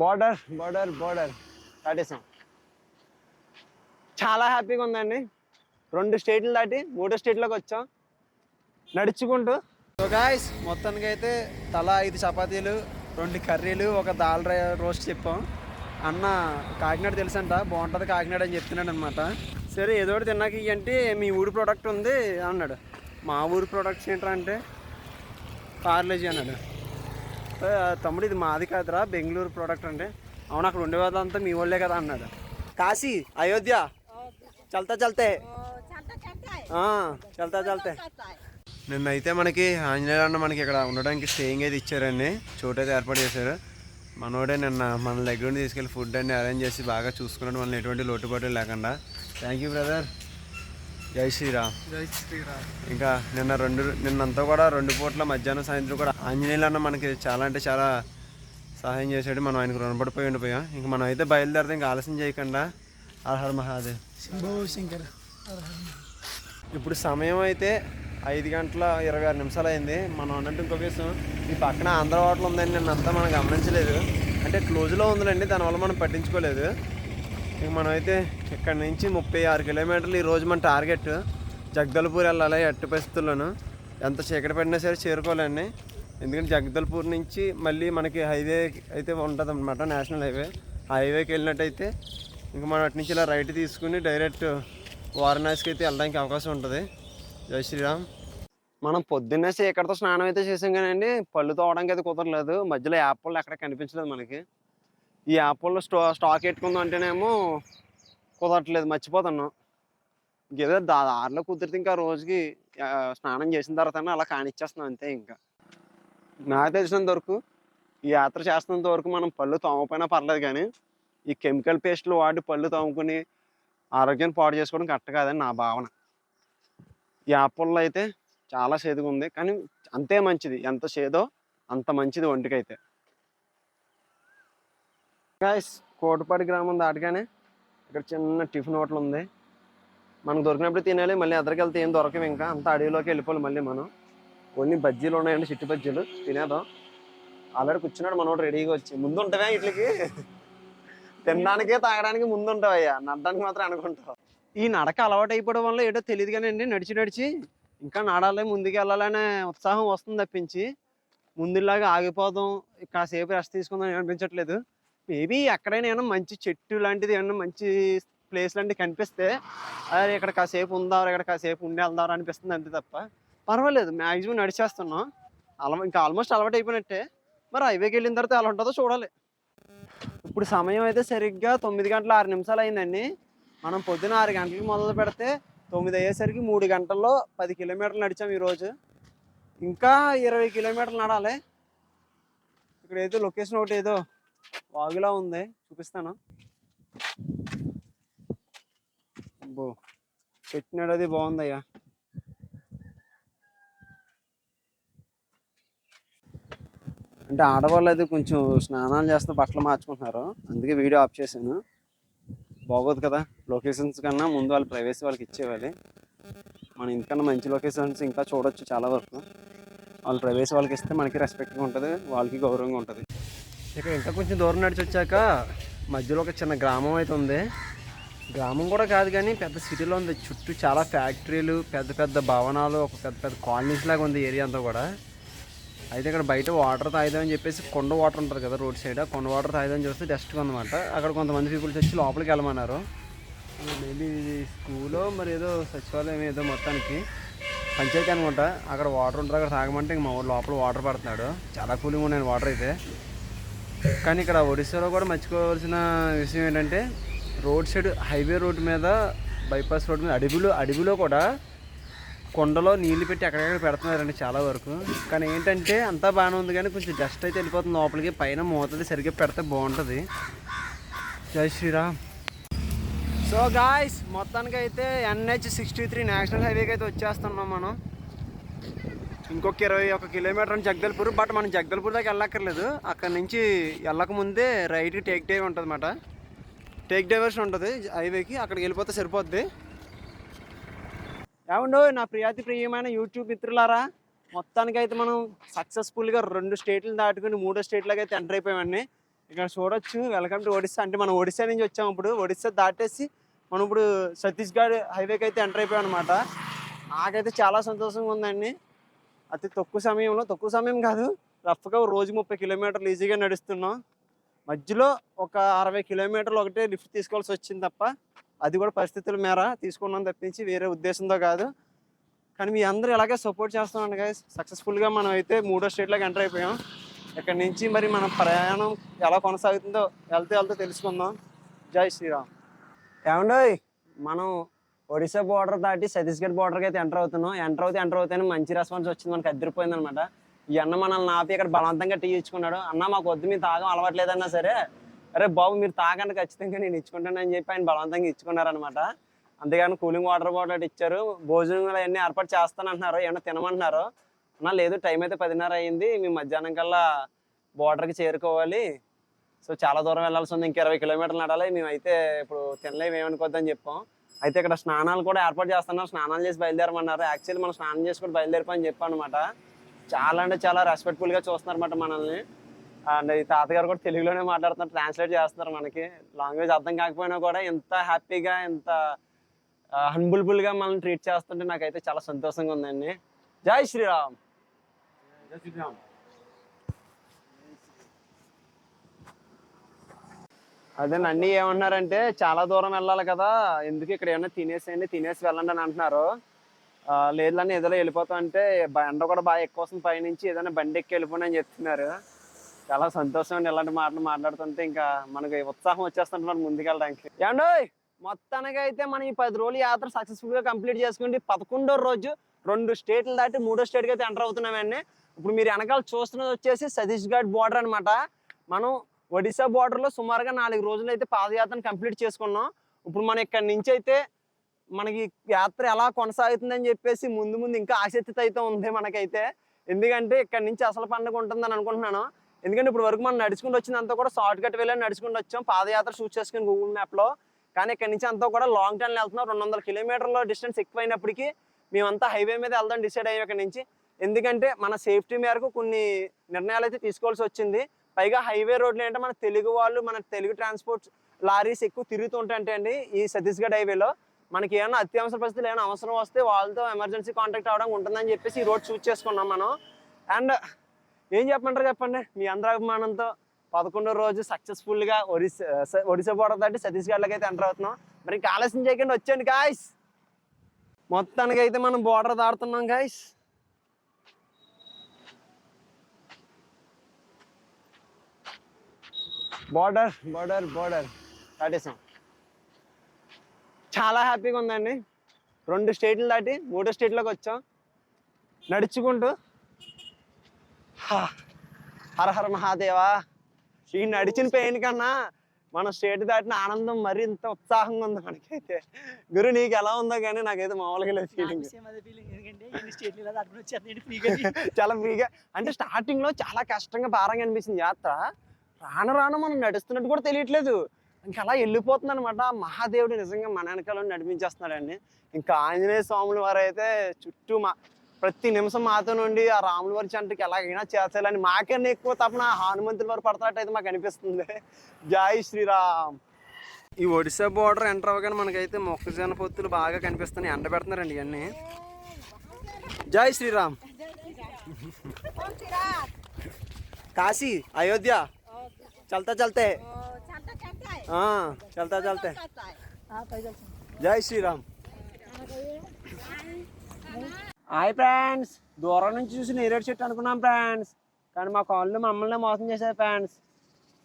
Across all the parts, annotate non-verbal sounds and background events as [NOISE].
Border border border దాటేసాం చాలా హ్యాపీగా ఉందండి. రెండు స్టేట్లు దాటి మూడో స్టేట్లోకి వచ్చాం. నడుచుకుంటూ. సో గాయస్ మొత్తానికి అయితే తల ఐదు చపాతీలు రెండు కర్రీలు ఒక దాల్ రోస్ట్ చెప్పాం. అన్న కాకినాడ తెలుసంట బాగుంటుంది కాకినాడ అని చెప్తున్నాడు అనమాట సరే ఏదో ఒకటి తిన్నాక ఇయ్యి అంటే మీ ఊరి ప్రోడక్ట్ ఉంది అన్నాడు. మా ఊరి ప్రోడక్ట్స్ ఏంట్రా అంటే పార్లేజీ అన్నాడు. తమ్ముడు ఇది మాది కాదురా బెంగళూరు ప్రోడక్ట్ అంటే అవును అక్కడ ఉండే వాళ్ళంతా మీ వాళ్ళే కదా అన్నాడు. కాశీ అయోధ్య. చల్తా చల్తే. చల్తా చల్తే. నిన్నైతే మనకి ఆంజనేయ అన్న మనకి ఇక్కడ ఉండడానికి స్టేయింగ్ అయితే ఇచ్చారండి. చోటు అయితే ఏర్పాటు చేశారు. మనోడే నిన్న మన దగ్గర నుండి తీసుకెళ్ళి ఫుడ్ అన్ని అరేంజ్ చేసి బాగా చూసుకున్నాడు. మనల్ని ఎటువంటి లోటుపాటు లేకుండా. థ్యాంక్ యూ బ్రదర్ జై శ్రీరామ్. జై శ్రీరామ్. ఇంకా నిన్న రెండు నిన్నంతా కూడా రెండు పూట్ల మధ్యాహ్నం సాయంత్రం కూడా ఆంజనేయులు అన్న మనకి చాలా అంటే చాలా సహాయం చేశాడు. మనం ఆయనకు రుణపడిపోయి ఉండిపోయాం. ఇంకా మనం అయితే బయలుదేరితే ఇంకా ఆలస్యం చేయకుండా. ఆహార మహాదేవ్. శంభో శంకర్ ఇప్పుడు సమయం అయితే ఐదు గంటల ఇరవై ఆరు నిమిషాలు అయింది. మనం అన్నట్టు ఇంకో విషయం ఈ పక్కన ఆంధ్ర హోటల్ ఉందని నేను అంతా మనం గమనించలేదు. అంటే క్లోజ్లో ఉందిలేండి దానివల్ల మనం పట్టించుకోలేదు. ఇక మనమైతే ఇక్కడ నుంచి ముప్పై ఆరు కిలోమీటర్లు ఈ రోజు మన టార్గెట్. జగదల్పూర్ వెళ్ళాలి ఎట్టి పరిస్థితుల్లోనూ. ఎంత చీకటి పడినా సరే చేరుకోవాలండి. ఎందుకంటే జగదల్పూర్ నుంచి మళ్ళీ మనకి హైవే అయితే ఉంటుంది అనమాట నేషనల్ హైవే. ఆ హైవేకి వెళ్ళినట్టయితే ఇంకా మనం అటు నుంచి ఇలా రైట్ తీసుకుని డైరెక్ట్ వారణాసికి అయితే వెళ్ళడానికి అవకాశం ఉంటుంది. జై శ్రీరామ్. మనం పొద్దున్నే చీకటితో స్నానం అయితే చేసాం అండి పళ్ళు తోవడానికి అయితే కుదరలేదు. మధ్యలో యాపిల్ ఎక్కడ కనిపించలేదు మనకి. ఈ యాప్లో స్టా స్టాక్ పెట్టుకుందాం అంటేనేమో కుదరట్లేదు మర్చిపోతున్నాం. ఇంకేదో దారిలో కుదిరితే ఇంకా రోజుకి స్నానం చేసిన తర్వాత అలా కానిచ్చేస్తున్నాం అంతే ఇంకా. నాకు తెలిసినంత వరకు ఈ యాత్ర చేస్తున్నంత వరకు మనం పళ్ళు తోమపోయినా పర్లేదు కానీ ఈ కెమికల్ పేస్ట్లు వాడి పళ్ళు తోముకుని ఆరోగ్యాన్ని పాడు చేసుకోవడం కరెక్ట్ కాదని నా భావన. ఈ యాపిల్లో అయితే చాలా సేదుగా ఉంది కానీ అంతే మంచిది. ఎంత సేదో అంత మంచిది ఒంటికైతే. గాయస్ కోటపాడి గ్రామం దాటగానే ఇక్కడ చిన్న టిఫిన్ హోటల్ ఉంది. మనకు దొరికినప్పుడు తినాలి మళ్ళీ ఎదరికి వెళ్తే ఏం దొరకవు ఇంకా. అంత అడవిలోకి వెళ్ళిపోవాలి మళ్ళీ మనం. కొన్ని బజ్జీలు ఉన్నాయండి చిట్టి బజ్జీలు. తినేద్దాం. ఆల్రెడీ కూర్చున్నాడు మనోడు రెడీగా వచ్చి. ముందు ఉంటావా వీటికి తినడానికి తాగడానికి ముందు ఉంటావయ్యా నడడానికి మాత్రం అనుకుంటావు. ఈ నడక అలవాటు అయిపోవడం వల్ల ఏటో తెలియదు కానీ అండి. నడిచి నడిచి ఇంకా నడాలి ముందుకు వెళ్ళాలనే ఉత్సాహం వస్తుంది తప్పించి. ముందులాగా ఆగిపోదాం. కాసేపు రెస్ట్ తీసుకుందాం అని అనిపించట్లేదు. మేబీ ఎక్కడైనా ఏమైనా మంచి చెట్టు లాంటిది ఏమైనా మంచి ప్లేస్ లాంటివి కనిపిస్తే అరే ఇక్కడ కాసేపు ఉందారు ఇక్కడ కాసేపు ఉండి వెళ్దారు అనిపిస్తుంది అంతే తప్ప. పర్వాలేదు మ్యాక్సిమం నడిచేస్తున్నాం. అలవా ఇంకా ఆల్మోస్ట్ అలవాటు అయిపోయినట్టే. మరి హైవేకి వెళ్ళిన తర్వాత ఎలా ఉంటుందో చూడాలి. ఇప్పుడు సమయం అయితే సరిగ్గా తొమ్మిది గంటల ఆరు నిమిషాలు అయిందండి. మనం పొద్దున ఆరు గంటలకు మొదలు పెడితే తొమ్మిది అయ్యేసరికి మూడు గంటల్లో పది కిలోమీటర్లు నడిచాం ఈరోజు. ఇంకా ఇరవై కిలోమీటర్లు నడాలి. ఇక్కడ ఏదో లొకేషన్ ఒకటి ఏదో వాగులా ఉంది చూపిస్తాను. బో పెట్టినాడు అది బాగుందయ్యా. అంటే ఆడవాళ్ళు అయితే కొంచెం స్నానాలు చేస్తూ బట్టలు మార్చుకుంటున్నారు. అందుకే వీడియో ఆఫ్ చేశాను. బాగోదు కదా లొకేషన్స్ కన్నా ముందు వాళ్ళ ప్రైవసీ వాళ్ళకి ఇచ్చేవాలి మనం ఇంతకన్నా మంచి లొకేషన్స్ ఇంకా చూడొచ్చు చాలా వరకు. వాళ్ళ ప్రైవసీ వాళ్ళకి ఇస్తే మనకి రెస్పెక్ట్గా ఉంటుంది వాళ్ళకి గౌరవంగా ఉంటుంది. ఇక్కడ ఇంకా కొంచెం దూరం నడిచి వచ్చాక మధ్యలో ఒక చిన్న గ్రామం అయితే ఉంది. గ్రామం కూడా కాదు కానీ పెద్ద సిటీలో ఉంది. చుట్టూ చాలా ఫ్యాక్టరీలు పెద్ద పెద్ద భవనాలు ఒక పెద్ద పెద్ద కాలనీస్ లాగా ఉంది ఏరియా అంతా కూడా. అయితే ఇక్కడ బయట వాటర్ తాగుదామని చెప్పేసి కొండ వాటర్ ఉంటుంది కదా రోడ్ సైడ్ కొండ వాటర్ తాగుదామని చూస్తే డస్ట్గా ఉందన్నమాట అక్కడ కొంతమంది పీపుల్స్ వచ్చి లోపలికి వెళ్ళమన్నారు. మేబీ స్కూలో మరి ఏదో సచివాలయం ఏదో మొత్తానికి పంచాయతీ అనుకుంటా. అక్కడ వాటర్ ఉంటుంది అక్కడ తాగమంటే ఇంక మా ఊరు లోపల వాటర్ పడుతున్నాడు. చాలా కూలింగ్ ఉన్నాయి వాటర్ అయితే. కానీ ఇక్కడ ఒడిశాలో కూడా మర్చిపోవాల్సిన విషయం ఏంటంటే రోడ్ సైడ్ హైవే రోడ్ మీద బైపాస్ రోడ్ మీద అడవిలో అడవిలో కూడా కొండలో నీళ్ళు పెట్టి అక్కడక్కడ పెడుతున్నారండి చాలా వరకు. కానీ ఏంటంటే అంతా బాగానే ఉంది కానీ కొంచెం డస్ట్ అయితే వెళ్ళిపోతుంది. లోపలికి పైన మూతది సరిగ్గా పెడితే బాగుంటుంది. జై శ్రీరామ్. సో గాయస్ మొత్తానికి అయితే ఎన్హెచ్ సిక్స్టీ త్రీ నేషనల్ హైవేకి అయితే వచ్చేస్తున్నాం మనం. ఇంకొక ఇరవై ఒక కిలోమీటర్ అని జగదల్పూర్ బట్ మనం జగదల్పూర్ దాకా వెళ్ళక్కర్లేదు. అక్కడ నుంచి వెళ్ళకముందే రైట్ టేక్ డైవ్ ఉంటుంది అన్నమాట టేక్ డైవర్షన్ ఉంటుంది హైవేకి అక్కడికి వెళ్ళిపోతే సరిపోద్ది. ఏమండో నా ప్రియాతి ప్రియమైన యూట్యూబ్ మిత్రులారా మొత్తానికి అయితే మనం సక్సెస్ఫుల్గా రెండు స్టేట్లు దాటుకుని మూడో స్టేట్లోకి అయితే ఎంటర్ అయిపోయామండి. ఇక్కడ చూడొచ్చు వెల్కమ్ టు ఒడిస్సా. అంటే మనం ఒడిస్సా నుంచి వచ్చాము ఇప్పుడు. ఒడిస్సా దాటేసి మనం ఇప్పుడు ఛత్తీస్గఢ్ హైవేకి అయితే ఎంటర్ అయిపోయాం అనమాట నాకైతే చాలా సంతోషంగా ఉందండి. అతి తక్కువ సమయంలో తక్కువ సమయం కాదు రఫ్గా రోజు ముప్పై కిలోమీటర్లు ఈజీగా నడుస్తున్నాం. మధ్యలో ఒక అరవై కిలోమీటర్లు ఒకటే లిఫ్ట్ తీసుకోవాల్సి వచ్చింది తప్ప అది కూడా పరిస్థితుల మేర తీసుకున్నాం తప్పించి వేరే ఉద్దేశంతో కాదు. కానీ మీ అందరూ ఇలాగే సపోర్ట్ చేస్తున్నాను గైస్ సక్సెస్ఫుల్గా మనం అయితే మూడో స్టేట్లోకి ఎంటర్ అయిపోయాం. ఇక్కడ నుంచి మరి మన ప్రయాణం ఎలా కొనసాగుతుందో వెళ్తే వెళ్తే తెలుసుకుందాం. జై శ్రీరామ్. ఏమండోయ్? మనం ఒడిశా బోర్డర్ దాటి ఛత్తీస్గఢ్ బోర్డర్కి అయితే ఎంటర్ అవుతున్నాం. ఎంటర్ అవుతే ఎంటర్ అవుతాయని మంచి రెస్పాన్స్ వచ్చింది. మనకి అద్దరిపోయింది అనమాట ఈ అన్న మనల్ని ఆపి ఇక్కడ బలవంతంగా టీ ఇచ్చుకున్నాడు. అన్న మాకు వద్దు మీ తాగం అలవాట్లేదన్నా సరే. అరే బాబు మీరు తాగండి ఖచ్చితంగా నేను ఇచ్చుకుంటాను అని చెప్పి ఆయన బలవంతంగా ఇచ్చుకున్నారనమాట అంతేగాని కూలింగ్ వాటర్ బాటిల్ ఇచ్చారు. భోజనం అవన్నీ ఏర్పాటు చేస్తానంటున్నారు. ఏమన్నా తినమంటున్నారు. అన్నా లేదు టైం అయితే పదిన్నర అయింది. మేము మధ్యాహ్నం కల్లా బోర్డర్కి చేరుకోవాలి. సో చాలా దూరం వెళ్ళాల్సి ఉంది. ఇంక ఇరవై కిలోమీటర్లు నడాలి మేమైతే ఇప్పుడు తినలేము ఏమనుకోద్దని చెప్పాం. అయితే ఇక్కడ స్నానాలు కూడా ఏర్పాటు చేస్తున్నారు. స్నానాలు చేసి బయలుదేరమన్నారు. యాక్చువల్లీ మనం స్నానం చేసి కూడా బయలుదేరిపోయి చెప్పాను అనమాట చాలా అంటే చాలా రెస్పెక్ట్ఫుల్గా చూస్తున్నారన్నమాట మనల్ని. అండ్ ఈ తాతగారు కూడా తెలుగులోనే మాట్లాడుతున్నారు ట్రాన్స్లేట్ చేస్తున్నారు మనకి. లాంగ్వేజ్ అర్థం కాకపోయినా కూడా ఎంత హ్యాపీగా ఎంత హన్బుల్బుల్గా మనల్ని ట్రీట్ చేస్తుంటే నాకైతే చాలా సంతోషంగా ఉందండి. జై శ్రీరామ్. జై శ్రీరామ్. అదే అన్ని ఏమన్నారంటే చాలా దూరం వెళ్ళాలి కదా ఎందుకు ఇక్కడ ఏమన్నా తినేసేయండి తినేసి వెళ్ళండి అని అంటున్నారు. ఆ, లేదులని ఏదో వెళ్ళిపోతాం అంటే ఎండ కూడా బాగా ఎక్కువ వస్తుంది పైనుంచి ఏదైనా బండి ఎక్కి వెళ్ళిపోండి అని చెప్తున్నారు. చాలా సంతోషం అండి ఇలాంటి మాటలు మాట్లాడుతుంటే ఇంకా మనకి ఉత్సాహం వచ్చేస్తుంటే మనం ముందుకెళ్ళడానికి. ఏమండో మొత్తానికి అయితే మనం ఈ పది రోజుల యాత్ర సక్సెస్ఫుల్గా కంప్లీట్ చేసుకుంటే పదకొండో రోజు రెండు స్టేట్లు దాటి మూడో స్టేట్కి అయితే ఎంటర్ అవుతున్నామండి. ఇప్పుడు మీరు వెనకాల చూస్తున్నది వచ్చేసి సతీష్గఢ్ బోర్డర్ అన్నమాట. మనం ఒడిశా బార్డర్లో సుమారుగా నాలుగు రోజులు అయితే పాదయాత్రను కంప్లీట్ చేసుకున్నాం. ఇప్పుడు మనం ఇక్కడ నుంచి అయితే మనకి యాత్ర ఎలా కొనసాగుతుందని చెప్పేసి ముందు ముందు ఇంకా ఆసక్తిత అయితే ఉంది మనకైతే. ఎందుకంటే ఇక్కడ నుంచి అసలు పండుగ ఉంటుందని అనుకుంటున్నాను. ఎందుకంటే ఇప్పుడు వరకు మనం నడుచుకుంటూ వచ్చినంతా కూడా షార్ట్ కట్ వెళ్ళి నడుచుకుంటూ వచ్చాం. పాదయాత్ర షూట్ చేసుకుని గూగుల్ మ్యాప్లో కానీ ఇక్కడ నుంచి అంతా కూడా లాంగ్ టర్న్ వెళ్తున్నాం. రెండు వందల కిలోమీటర్ల డిస్టెన్స్ ఎక్కువైనప్పటికీ మేమంతా హైవే మీద వెళ్దాం డిసైడ్ అయ్యాం ఇక్కడ నుంచి. ఎందుకంటే మన సేఫ్టీ మేరకు కొన్ని నిర్ణయాలు అయితే తీసుకోవాల్సి వచ్చింది. పైగా హైవే రోడ్లు ఏంటంటే మన తెలుగు వాళ్ళు మన తెలుగు ట్రాన్స్పోర్ట్ లారీస్ ఎక్కువ తిరుగుతుంటాయి అండి ఈ ఛత్తీస్గఢ్ హైవేలో. మనకి ఏమైనా అత్యవసర పరిస్థితులు ఏమైనా అవసరం వస్తే వాళ్ళతో ఎమర్జెన్సీ కాంటాక్ట్ అవ్వడం ఉంటుందని చెప్పేసి ఈ రోడ్ చూస్ చేసుకున్నాం మనం. అండ్ ఏం చెప్పమంటారు చెప్పండి? మీ అందరి అభిమానంతో పదకొండో రోజు సక్సెస్ఫుల్గా ఒడిశా ఒడిశా బోర్డర్ దాటి ఛత్తీస్గఢ్లోకి అయితే ఎంటర్ అవుతున్నాం. మరి ఇంకా ఆలస్యం చేయకుండా వచ్చేయండి గాయస్ మొత్తానికి అయితే మనం బోర్డర్ దాడుతున్నాం గాయస్ బార్డర్ బార్డర్ బార్డర్ దాటేసాం చాలా హ్యాపీగా ఉందండి. రెండు స్టేట్లు దాటి మూడో స్టేట్లోకి వచ్చాం. నడుచుకుంటూ. హా, హర హర మహాదేవా. ఈ నడిచిన పెయిన్ కన్నా మన స్టేట్ దాటిన ఆనందం మరింత ఉత్సాహంగా ఉంది మనకైతే. గురు నీకు ఎలా ఉందో కానీ నాకైతే మామూలుగా లేదు ఫీలింగ్ [LAUGHS] చాలా ఫ్రీగా. అంటే స్టార్టింగ్లో చాలా కష్టంగా భారంగా అనిపించింది. యాత్ర. రాను రాను మనం నడుస్తున్నట్టు కూడా తెలియట్లేదు. ఇంకా అలా వెళ్ళిపోతుంది అనమాట మహాదేవుడు నిజంగా మన వెనకాల నడిపించేస్తున్నాడండి. ఇంకా ఆంజనేయ స్వాముల వారు అయితే చుట్టూ మా ప్రతి నిమిషం మాతో నుండి ఆ రాముల వారి చెంటకి ఎలాగైనా చేర్చాలని మాకన్నా ఎక్కువ తపన హనుమంతుల వారు పడుతున్నట్టయితే మాకు అనిపిస్తుంది. జై శ్రీరామ్. ఈ ఒడిశా బోర్డర్ ఎంటర్ అవ్వగానే మనకైతే మొక్కజొన్న పొత్తులు బాగా కనిపిస్తున్నాయి. ఎండ పెడుతున్నారండి ఇవన్నీ. జై శ్రీరామ్. కాశీ అయోధ్య. चलते चलते हाँ चलते चलते జై శ్రీరామ్ హాయ్ ఫ్రెండ్స్ దూరం నుంచి చూసి నేరేడు చెట్టు అనుకున్నాం ఫ్రెండ్స్ కానీ మా కాళ్ళు మమ్మల్ని మోసం చేశారు ఫ్రెండ్స్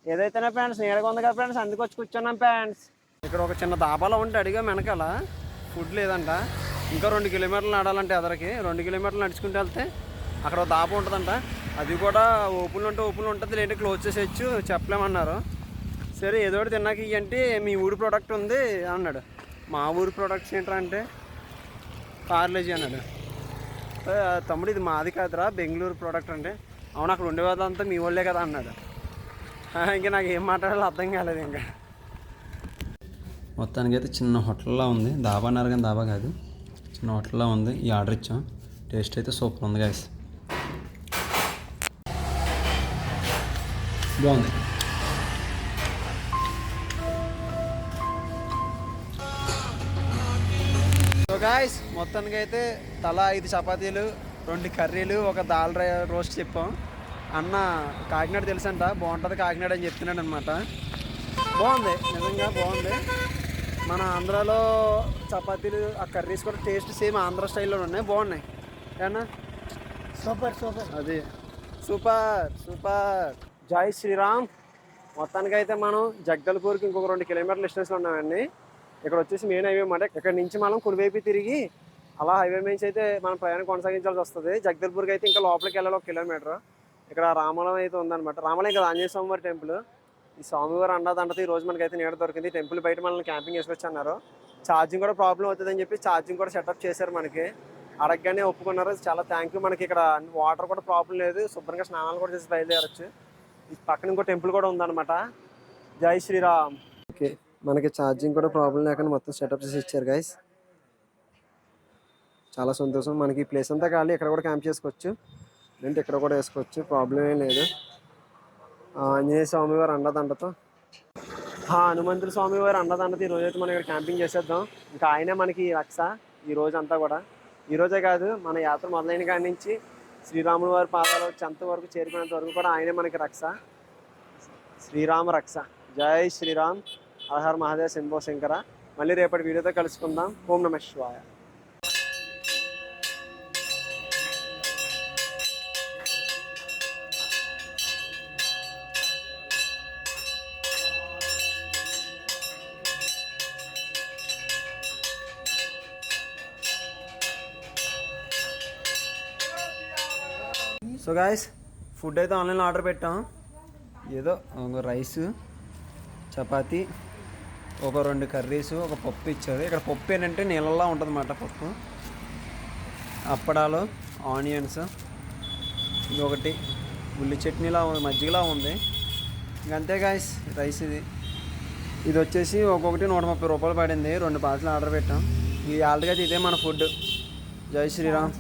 ఏదైతేనే ఫ్రెండ్స్ నీడగా ఉంది కదా ఫ్రెండ్స్ అందుకు వచ్చి కూర్చున్నాం ఫ్రెండ్స్ ఇక్కడ ఒక చిన్న దాబాలో ఉంటే అడిగా వెనకాల ఫుడ్ లేదంట ఇంకా రెండు కిలోమీటర్లు నడాలంటే ఎదరికి రెండు కిలోమీటర్లు నడుచుకుంటూ వెళ్తే అక్కడ ఒక దాబా ఉంటుందంట అది కూడా ఓపెన్ ఉంటే ఓపెన్ ఉంటుంది లేదంటే క్లోజ్ చేసేయచ్చు చెప్పలేమన్నారు. సరే ఏదో ఒకటి తిన్నాక ఇవ్వంటే మీ ఊరి ప్రోడక్ట్ ఉంది అన్నాడు. మా ఊరి ప్రోడక్ట్స్ ఏంటంటే పార్లేజీ అన్నాడు. తమ్ముడు ఇది మాది కాదురా బెంగళూరు ప్రోడక్ట్ అంటే. అవును అక్కడ ఉండేవాదంతా మీ వాళ్ళే కదా అన్నాడు. ఇంకా నాకు ఏం మాట్లాడాలో అర్థం కాలేదు ఇంకా. మొత్తానికి అయితే చిన్న హోటల్లా ఉంది. దాబా అన్నారు కానీ దాబా కాదు. చిన్న హోటల్లా ఉంది. ఈ ఆర్డర్ ఇచ్చాం. టేస్ట్ అయితే సూపర్ ఉంది గాయస్ బాగుంది సో గాయస్ మొత్తానికి అయితే తలా ఐదు చపాతీలు రెండు కర్రీలు ఒక దాల్ రోస్ట్ చెప్పాం. అన్న కాకినాడ తెలుసంట బాగుంటుంది కాకినాడ అని చెప్తున్నాడు అనమాట బాగుంది నిజంగా బాగుంది. మన ఆంధ్రాలో చపాతీలు ఆ కర్రీస్ కూడా టేస్ట్ సేమ్ ఆంధ్ర స్టైల్లో ఉన్నాయి. బాగున్నాయి. ఏనా సూపర్ సూపర్. అది. Super super. జై శ్రీరామ్. మొత్తానికి అయితే మనం జగ్గల్పూర్కి ఇంకొక రెండు కిలోమీటర్ల డిస్టెన్స్లో ఉన్నామండి. ఇక్కడ వచ్చేసి మెయిన్ హైవే మాట ఇక్కడ నుంచి మనం కుడివైపు తిరిగి అలా హైవే నుంచి అయితే మనం ప్రయాణం కొనసాగించాల్సి వస్తుంది. జగదల్పూర్కి అయితే ఇంకా లోపలికి వెళ్ళాలి ఒక కిలోమీటర్. ఇక్కడ రామలం అయితే ఉందన్నమాట. రామలం ఇక్కడ ఆంజనేయ స్వామివారి టెంపుల్ ఈ స్వామివారు అండదండతో ఈ రోజు మనకైతే నీడ దొరికింది. టెంపుల్ బయట మనల్ని క్యాంపింగ్ వేసుకొచ్చి అన్నారు. ఛార్జింగ్ కూడా ప్రాబ్లం అవుతుందని చెప్పి ఛార్జింగ్ కూడా సెటప్ చేశారు మనకి. అడగగానే ఒప్పుకున్నారు. చాలా థ్యాంక్ యూ మనకి. ఇక్కడ వాటర్ కూడా ప్రాబ్లం లేదు. శుభ్రంగా స్నానాలు కూడా చేసి బయలుదేరచ్చు. పక్కన ఇంకో టెంపుల్ కూడా ఉందన్నమాట. జై శ్రీరామ్. ఓకే మనకి ఛార్జింగ్ కూడా ప్రాబ్లం లేకుండా మొత్తం సెటప్ చేసి ఇచ్చారు గైస్ చాలా సంతోషం. మనకి ఈ ప్లేస్ అంతా ఖాళీ ఇక్కడ కూడా క్యాంప్ చేసుకోవచ్చు. లేదంటే ఇక్కడ కూడా వేసుకోవచ్చు ప్రాబ్లం ఏం లేదు. ఆంజనేయ స్వామి వారు అండదండతో. ఆ, హనుమంతుల స్వామి వారు అండదండతో ఈ రోజు అయితే మనం ఇక్కడ క్యాంపింగ్ చేసేద్దాం. ఇంకా ఆయనే మనకి రక్ష ఈ రోజు అంతా కూడా. ఈ రోజే కాదు మన యాత్ర మొదలైన కాడి నుంచి శ్రీరాముల వారి పాదాలు చెంత వరకు చేరుకునేంత వరకు కూడా ఆయనే మనకి రక్ష. శ్రీరామ రక్ష. జై శ్రీరామ్. అలహర్ మహాదేవ్ శంభో శంకర. మళ్ళీ రేపటి వీడియోతో కలుసుకుందాం. ఓం నమ శివాయ. సో గాయస్ ఫుడ్ అయితే ఆన్లైన్లో ఆర్డర్ పెట్టాం. ఏదో ఒక రైస్ చపాతి ఒక రెండు కర్రీస్ ఒక పప్పు ఇచ్చారు. ఇక్కడ పప్పు ఏంటంటే నీళ్ళలా ఉంటుంది అన్నమాట పప్పు. అప్పడాలు ఆనియన్స్ ఇది ఒకటి. ఉల్లి చట్నీలా ఉంది మజ్జిగలా ఉంది. ఇంకంతే గాయస్ రైస్ ఇది. ఇది వచ్చేసి ఒక్కొక్కటి నూట ముప్పై రూపాయలు పడింది. రెండు పాత్రలు ఆర్డర్ పెట్టాం. ఇది ఆల్రెడీ ఇదే మన ఫుడ్ జై శ్రీరామ్.